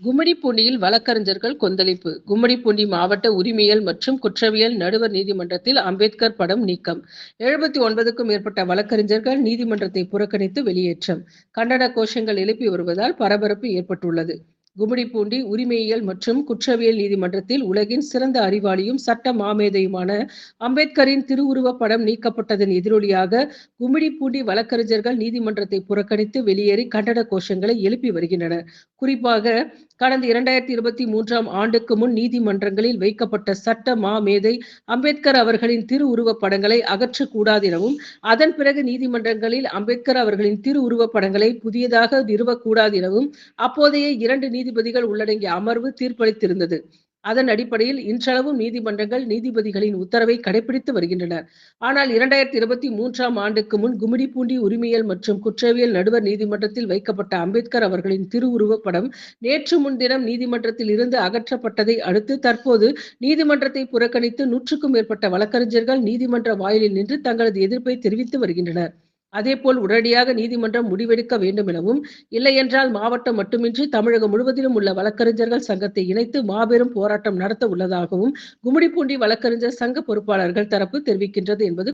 கும்மிடிப்பூண்டியில் வழக்கறிஞர்கள் கொந்தளிப்பு. கும்மிடிப்பூண்டி மாவட்ட உரிமையல் மற்றும் குற்றவியல் நடுவர் நீதிமன்றத்தில் அம்பேத்கர் படம் நீக்கம். எழுபத்தி ஒன்பதுக்கும் மேற்பட்ட வழக்கறிஞர்கள் நீதிமன்றத்தை புறக்கணித்து வெளியேற்றம். கண்டன கோஷங்கள் எழுப்பி வருவதால் பரபரப்பு ஏற்பட்டுள்ளது. கும்மிடிப்பூண்டி உரிமையியல் மற்றும் குற்றவியல் நீதிமன்றத்தில் உலகின் சிறந்த அறிவாளியும் சட்ட மாமேதையுமான அம்பேத்கரின் திருவுருவப் படம் நீக்கப்பட்டதன் எதிரொலியாக கும்மிடிப்பூண்டி வழக்கறிஞர்கள் நீதிமன்றத்தை புறக்கணித்து வெளியேறி கண்டன கோஷங்களை எழுப்பி வருகின்றனர். குறிப்பாக கடந்த இரண்டாயிரத்தி இருபத்தி மூன்றாம் ஆண்டுக்கு முன் நீதிமன்றங்களில் வைக்கப்பட்ட சட்ட மாமேதை அம்பேத்கர் அவர்களின் திருவுருவப் படங்களை அகற்றக்கூடாது எனவும் அதன் பிறகு நீதிமன்றங்களில் அம்பேத்கர் அவர்களின் திருவுருவப் படங்களை புதியதாக நிறுவக்கூடாது எனவும் அப்போதைய இரண்டு நீதிபதிகள் உள்ளடங்கிய அமர்வு தீர்ப்பளித்திருந்தது. அதன் அடிப்படையில் இன்றளவும் நீதிமன்றங்கள் நீதிபதிகளின் உத்தரவை கடைபிடித்து வருகின்றனர் ஆனால் இரண்டாயிரத்தி இருபத்தி மூன்றாம் ஆண்டுக்கு முன் கும்மிடிப்பூண்டி உரிமையல் மற்றும் குற்றவியல் நடுவர் நீதிமன்றத்தில் வைக்கப்பட்ட அம்பேத்கர் அவர்களின் திருவுருவப்படம் நேற்று முன்தினம் நீதிமன்றத்தில் இருந்து அகற்றப்பட்டதை அடுத்து தற்போது நீதிமன்றத்தை புறக்கணித்து நூற்றுக்கும் மேற்பட்ட வழக்கறிஞர்கள் நீதிமன்ற வாயிலில் நின்று தங்களது எதிர்ப்பை தெரிவித்து வருகின்றனர். அதேபோல் உடனடியாக நீதிமன்றம் முடிவெடுக்க வேண்டும் எனவும் இல்லையென்றால் மாவட்டம் மட்டுமின்றி தமிழகம் முழுவதிலும் உள்ள வழக்கறிஞர்கள் சங்கத்தை இணைத்து மாபெரும் போராட்டம் நடத்த உள்ளதாகவும் கும்மிடிப்பூண்டி வழக்கறிஞர் சங்க பொறுப்பாளர்கள் தரப்பு தெரிவிக்கின்றது என்பது